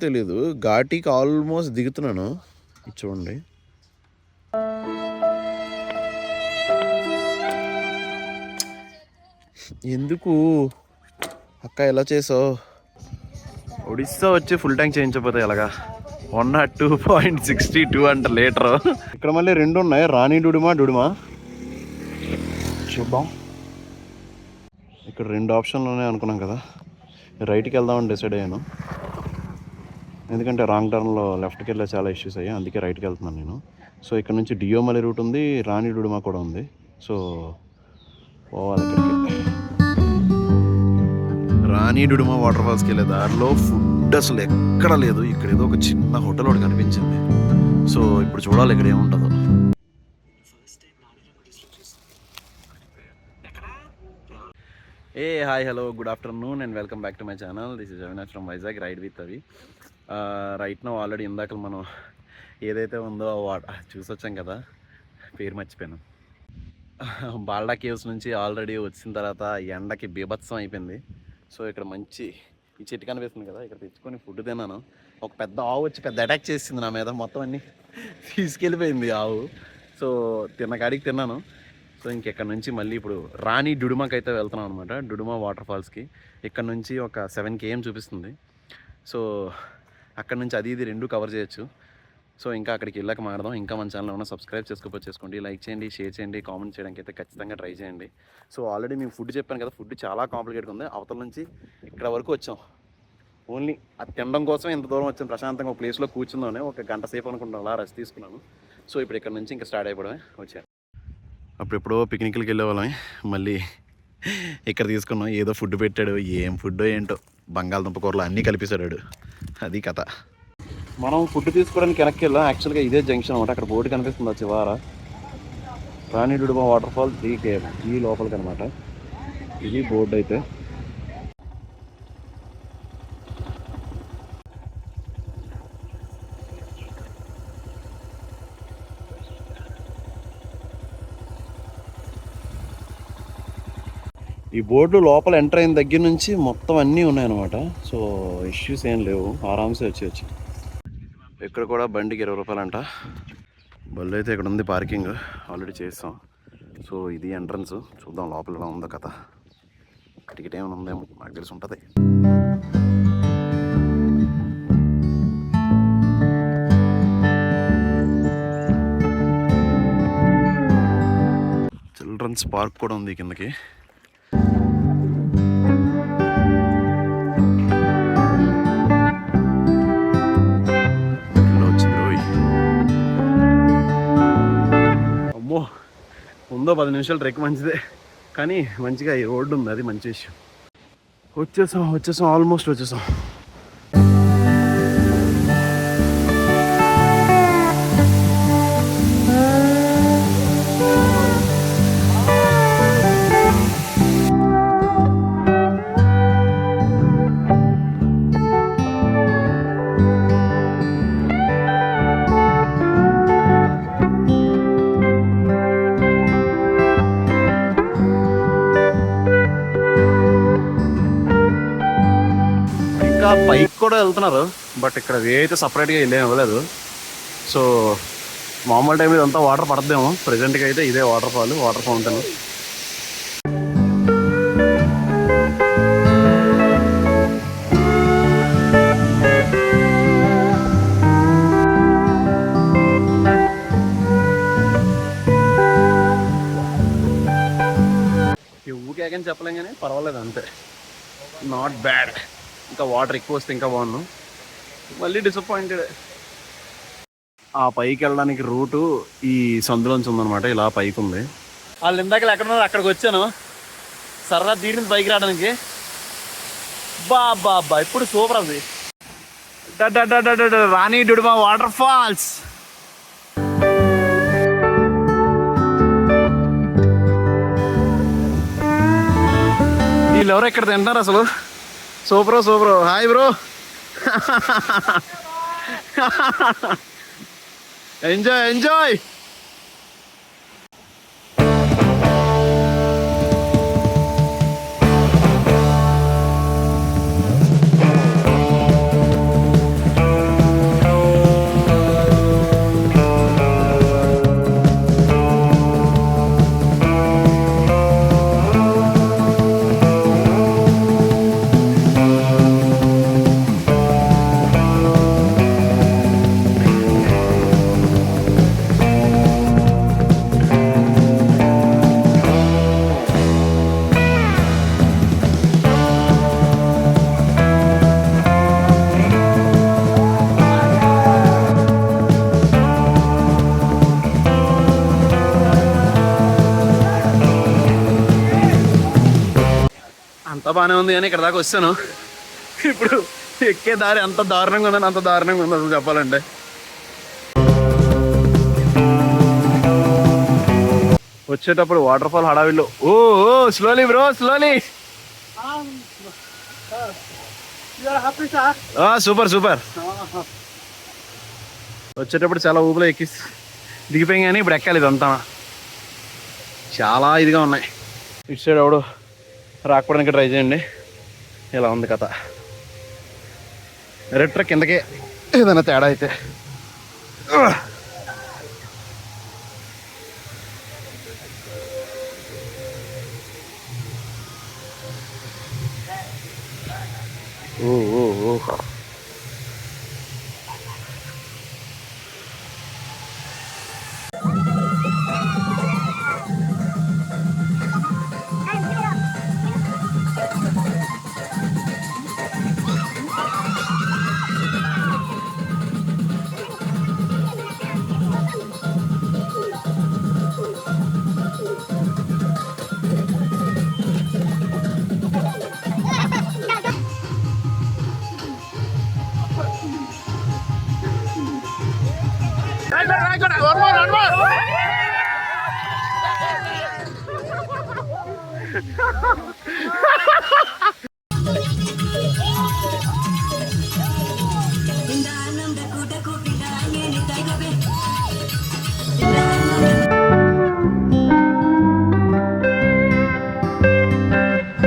తెలియదు ఘాటీకి ఆల్మోస్ట్ దిగుతున్నాను. చూడండి. ఎందుకు? అక్క ఎలా చేసావు? ఒడిస్సా వచ్చి ఫుల్ ట్యాంక్ చేయించకపోతే ఎలాగా? One naught two point sixty two అంట లీటర్. ఇక్కడ మళ్ళీ రెండు ఉన్నాయి. రాణి డుడిమా డుడిమా? చూద్దాం. ఇక్కడ రెండు ఆప్షన్లు ఉన్నాయి అనుకున్నాం కదా. రైట్కి వెళ్దామని డిసైడ్ అయ్యాను. ఎందుకంటే రాంగ్ టర్న్లో లెఫ్ట్కి వెళ్ళే చాలా ఇష్యూస్ అయ్యాయి. అందుకే రైట్కి వెళ్తున్నాను నేను. సో ఇక్కడ నుంచి డియోమలి రూట్ ఉంది రాణి డుడిమా కూడా ఉంది. సో పోవాలి ఇక్కడికి. రాణి డుడుమా వాటర్ ఫాల్స్కి వెళ్ళే దారిలో ఫుడ్ అసలు ఎక్కడ లేదు. ఇక్కడ ఏదో ఒక చిన్న హోటల్ ఒకటి కనిపించింది. సో ఇప్పుడు చూడాలి ఇక్కడ ఏముంటుందో. ఏ hi hello good afternoon and welcome back to my channel this is Avinash from Vizag ride with Avi right no already ఇందాక మనం ఏదైతే ఉందో వా- చూసొచ్చాం కదా పేరు మర్చిపోయాను. బాల్డా కేవ్స్ నుంచి ఆల్రెడీ వచ్చిన తర్వాత ఎండకి బీభత్సం అయిపోయింది. సో ఇక్కడ మంచి ఈ చెట్టు కనిపిస్తుంది కదా ఇక్కడ తెచ్చుకొని ఫుడ్ తిన్నాను. ఒక పెద్ద ఆవు వచ్చి పెద్ద అటాక్ చేసింది నా మీద మొత్తం అన్ని తీసుకెళ్ళిపోయింది ఆవు. సో తిన్న కాడికి తిన్నాను. సో ఇంకెక్కడ నుంచి మళ్ళీ ఇప్పుడు రాణి డుడుమాకి అయితే వెళ్తున్నాం అనమాట డుడుమా వాటర్ ఫాల్స్కి ఇక్కడ నుంచి ఒక సెవెన్ కేఎం చూపిస్తుంది. సో అక్కడ నుంచి అది ఇది రెండు కవర్ చేయొచ్చు. సో ఇంకా అక్కడికి వెళ్ళాక మారదాం ఇంకా మన ఛానల్ ఉన్న సబ్స్క్రైబ్ చేసుకోకపోతే చేసుకోండి. లైక్ చేయండి షేర్ చేయండి కామెంట్ చేయడానికి అయితే ఖచ్చితంగా ట్రై చేయండి. సో ఆల్రెడీ మేము ఫుడ్ చెప్పాను కదా ఫుడ్ చాలా కాంప్లికేట్గా ఉంది. అవతల నుంచి ఇక్కడ వరకు వచ్చాం. ఓన్లీ అది తినడం కోసం ఇంత దూరం వచ్చాం. ప్రశాంతంగా ఒక ప్లేస్లో కూర్చుందామని ఒక గంట సేపు అనుకుంటాను అలా రెస్ట్ తీసుకున్నాను. సో ఇప్పుడు ఇక్కడ నుంచి ఇంకా స్టార్ట్ అయిపోవడమే వచ్చాను. అప్పుడెప్పుడో పిక్నిక్లకి వెళ్ళేవాళ్ళమే. మళ్ళీ ఇక్కడ తీసుకున్నాం. ఏదో ఫుడ్ పెట్టాడు ఏం ఫుడ్ ఏంటో. బంగాళదుంప కూరలు అన్నీ కలిపేశాడు వాడు. అది కథ. మనం ఫుడ్ తీసుకోవడానికి వెనక్కి వెళ్ళాం. యాక్చువల్గా ఇదే జంక్షన్ అనమాట అక్కడ బోర్డు కనిపిస్తుంది ఆ చివార. రాణిడుడుమ వాటర్ ఫాల్ త్రీ ఈ లోపలికి అనమాట ఇది బోర్డు అయితే. ఈ బోర్డు లోపల ఎంటర్ అయిన దగ్గర నుంచి మొత్తం అన్నీ ఉన్నాయన్నమాట. సో ఇష్యూస్ ఏం లేవు. ఆరామ్సే వచ్చేయచ్చు. ఇక్కడ కూడా బండికి ఇరవై రూపాయలు అంట బళ్ళు అయితే ఇక్కడ ఉంది పార్కింగ్. ఆల్రెడీ చేస్తాం సో ఇది ఎంట్రన్స్. చూద్దాం లోపల ఎలా ఉందో కథ. టికెట్ ఏమైనా ఉందేమో నాకు తెలిసి ఉంటుంది. చిల్డ్రన్స్ పార్క్ కూడా ఉంది కిందకి. ఉందో పది నిమిషాలు ట్రెక్ మంచిదే. కానీ మంచిగా ఈ రోడ్డు ఉంది అది మంచి విషయం. వచ్చేసాం వచ్చేసాం ఆల్మోస్ట్ వచ్చేసాం. ఇంకా పైకి కూడా వెళ్తున్నారు. బట్ ఇక్కడ వే అయితే సపరేట్గా వెళ్ళేం ఇవ్వలేదు. సో మామూలు టైం ఇదంతా వాటర్ పడద్దేమో. ప్రజెంట్గా అయితే ఇదే వాటర్ ఫాల్ వాటర్ ఫౌంటైన్ ఊకేకని చెప్పలేం కానీ పర్వాలేదు అంతే. నాట్ బ్యాడ్ ఇంకా వాటర్ ఎక్కువ వస్తే ఇంకా బాగున్నాను మళ్ళీ డిసప్పాయింటెడ్ ఆ పైకి వెళ్ళడానికి రూటు ఈ సందులోంచి ఉందనమాట ఇలా పైకి ఉంది. వాళ్ళు ఇందాక ఎక్కడ ఉన్నారు అక్కడికి వచ్చాను. సరదా దీని పైకి రావడానికి. బా బా బా ఇప్పుడు సూపర్ అది. డ డ రాణి డుడుమా వాటర్ ఫాల్స్ వీళ్ళు ఎవరు ఎక్కడ తింటారు అసలు? Super super hi bro enjoy enjoy అంతా బాగానే ఉంది కానీ ఇక్కడ దాకా వచ్చాను. ఇప్పుడు ఎక్కే దారి అంత దారుణంగా ఉందని అంత దారుణంగా ఉంది అసలు చెప్పాలంటే. వచ్చేటప్పుడు వాటర్ ఫాల్ హడావిల్లో. ఓ ఓ slowly bro slowly super super వచ్చేటప్పుడు చాలా ఊపిలో ఎక్కి దిగిపోయి కానీ ఇప్పుడు ఎక్కాలి ఇదంతా. చాలా ఇదిగా ఉన్నాయి. ఇటు సైడ్ ఎవడో? రాకపోవడానికి ట్రై చేయండి. ఇలా ఉంది కథ. రెట్ర కిందకే ఏదైనా తేడా అయితే. ఓ ఓ ఓ.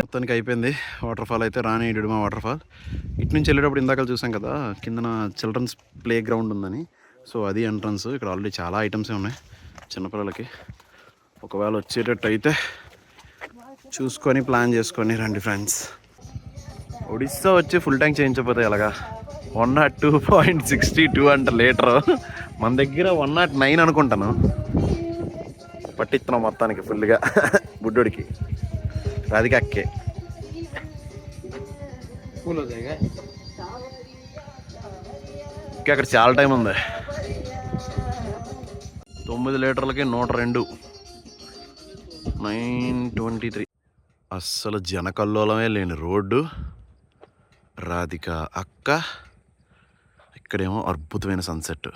మొత్తానికి అయిపోయింది. వాటర్ ఫాల్ అయితే రాని మా వాటర్ ఫాల్ ఇటు నుంచి వెళ్ళేటప్పుడు ఇందాక చూసాం కదా కిందన చిల్డ్రన్స్ ప్లే గ్రౌండ్ ఉందని. సో అది ఎంట్రన్స్ ఇక్కడ ఆల్రెడీ చాలా ఐటమ్స్ ఉన్నాయి. చిన్నపిల్లలకి ఒకవేళ వచ్చేటట్టు అయితే చూసుకొని ప్లాన్ చేసుకొని రండి ఫ్రెండ్స్ ఒడిస్సా వచ్చి ఫుల్ ట్యాంక్ చేయించకపోతే ఎలాగా? One naught two point sixty two అంట లీటర్ మన దగ్గర వన్ నాట్ నైన్ అనుకుంటాను. పట్టిస్తున్నాం మొత్తానికి ఫుల్గా బుడ్డోడికి. రాధికక్కే ఇంకా అక్కడ చాలా టైం ఉంది. తొమ్మిది లీటర్లకి నూట రెండు. Nine twenty three. అస్సలు జనకల్లోలమే లేని రోడ్డు. రాధిక అక్క. ఇక్కడేమో అద్భుతమైన సన్సెట్.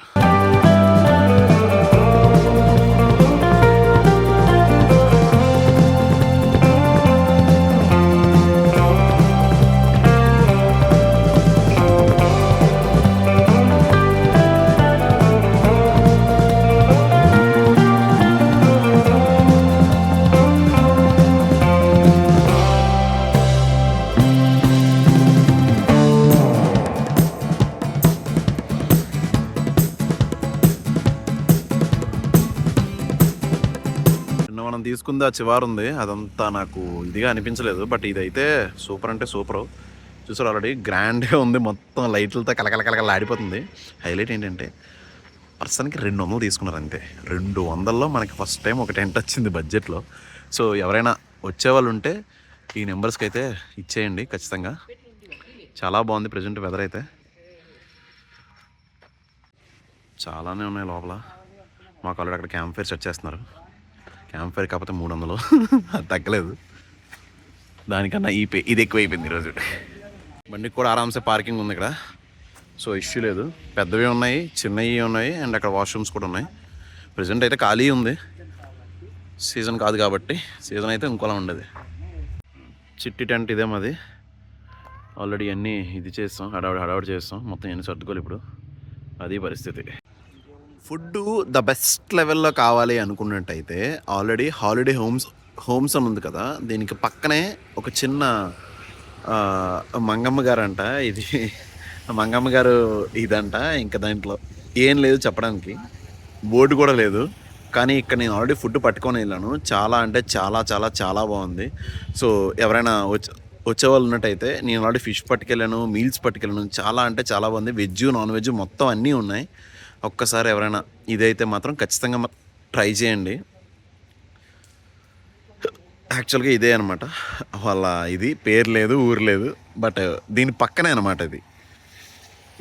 నిన్న మనం తీసుకుంది ఆ చివారు ఉంది. అదంతా నాకు ఇదిగా అనిపించలేదు. బట్ ఇదైతే సూపర్ అంటే సూపర్. చూసారు ఆల్రెడీ? గ్రాండ్గా ఉంది. మొత్తం లైట్లతో కలకలకలకల ఆడిపోతుంది. హైలైట్ ఏంటంటే పర్సన్కి రెండు వందలు తీసుకున్నారు అంతే. రెండు వందల్లో మనకి ఫస్ట్ టైం ఒక టెంట్ వచ్చింది బడ్జెట్లో. సో ఎవరైనా వచ్చేవాళ్ళు ఉంటే ఈ నెంబర్స్కి అయితే ఇచ్చేయండి ఖచ్చితంగా. చాలా బాగుంది ప్రజెంట్ వెదర్ అయితే. చాలానే ఉన్నాయి లోపల. మాకు ఆల్రెడీ అక్కడ క్యాంప్ ఫైర్ సెట్ చేస్తున్నారు. క్యాంప్ ఫైర్ కాకపోతే మూడు వందలు అది తగ్గలేదు. దానికన్నా ఈ పే ఇది ఎక్కువ అయిపోయింది ఈరోజు. బండికి కూడా ఆరామ్సే పార్కింగ్ ఉంది ఇక్కడ. సో ఇష్యూ లేదు. పెద్దవి ఉన్నాయి చిన్నవి ఉన్నాయి అండ్ అక్కడ వాష్రూమ్స్ కూడా ఉన్నాయి. ప్రజెంట్ అయితే ఖాళీ ఉంది. సీజన్ కాదు కాబట్టి సీజన్ అయితే ఇంకోలా ఉండేది. చిట్టి టెంట్ ఇదే మాది. ఆల్రెడీ అన్నీ ఇది చేస్తాం హడావిడి హడావిడి చేస్తాం. మొత్తం ఎన్ని సర్దుకోవాలి ఇప్పుడు? అది పరిస్థితి. ఫుడ్ ద బెస్ట్ లెవెల్లో కావాలి అనుకున్నట్టయితే ఆల్రెడీ హాలిడే హోమ్స్ హోమ్స్ అని ఉంది కదా దీనికి పక్కనే ఒక చిన్న మంగమ్మ గారు అంట ఇది మంగమ్మ గారు ఇదంట ఇంకా దాంట్లో. ఏం లేదు చెప్పడానికి. బోర్డు కూడా లేదు. కానీ ఇక్కడ నేను ఆల్రెడీ ఫుడ్ పట్టుకొని వెళ్ళాను. చాలా అంటే చాలా చాలా చాలా బాగుంది. సో ఎవరైనా వచ్చే వచ్చేవాళ్ళు ఉన్నట్టయితే నేను ఆల్రెడీ ఫిష్ పట్టుకెళ్ళాను మీల్స్ పట్టుకెళ్ళాను. చాలా అంటే చాలా బాగుంది. వెజ్ నాన్ వెజ్ మొత్తం అన్నీ ఉన్నాయి. ఒక్కసారి ఎవరైనా ఇదైతే మాత్రం ఖచ్చితంగా ట్రై చేయండి. యాక్చువల్గా ఇదే అనమాట వాళ్ళ ఇది పేరు లేదు ఊరు లేదు బట్ దీని పక్కనే అనమాట ఇది.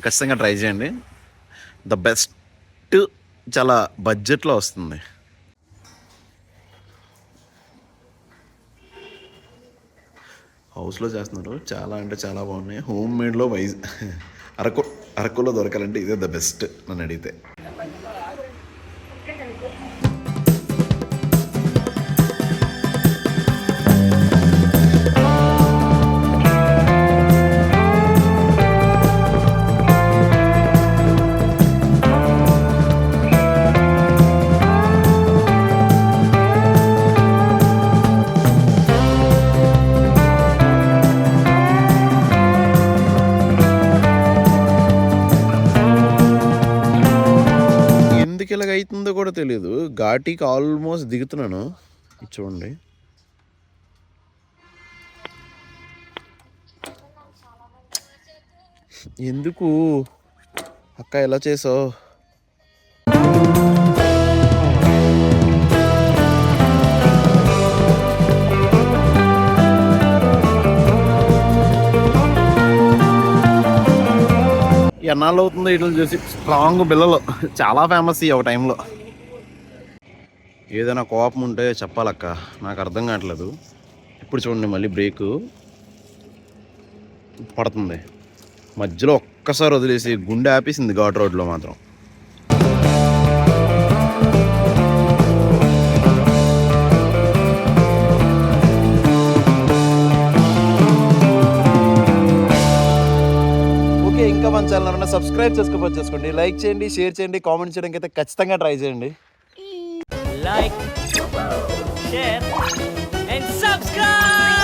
ఖచ్చితంగా ట్రై చేయండి. ద బెస్ట్ చాలా బడ్జెట్లో వస్తుంది. హౌస్లో చేస్తున్నారు. చాలా అంటే చాలా బాగున్నాయి. హోమ్ మేడ్లో వైజ్ అరకు అరకులో దొరకాలంటే ఇదే ద బెస్ట్ నన్ను అడిగితే ఎందుకు అవుతుందో కూడా తెలియదు ఘాటీకి ఆల్మోస్ట్ దిగుతున్నాను. చూడండి. ఎందుకు? అక్క ఎలా చేసావు? ఎన్నాళ్ళు అవుతుంది వీటిని చూసి? స్ట్రాంగ్ బిల్లలు చాలా ఫేమస్ ఈ ఒక టైంలో ఏదైనా కోపం ఉంటే చెప్పాలక్క. నాకు అర్థం కావట్లేదు. ఇప్పుడు చూడండి మళ్ళీ బ్రేకు పడుతుంది. మధ్యలో ఒక్కసారి వదిలేసి గుండె ఆపేసింది ఘాట్ రోడ్లో మాత్రం. ఛానల్ ఎవరైనా సబ్స్క్రైబ్ చేసుకోవచ్చు చేసుకోండి. లైక్ చేయండి షేర్ చేయండి కామెంట్ చేయడానికి అయితే ఖచ్చితంగా ట్రై చేయండి. Like share and subscribe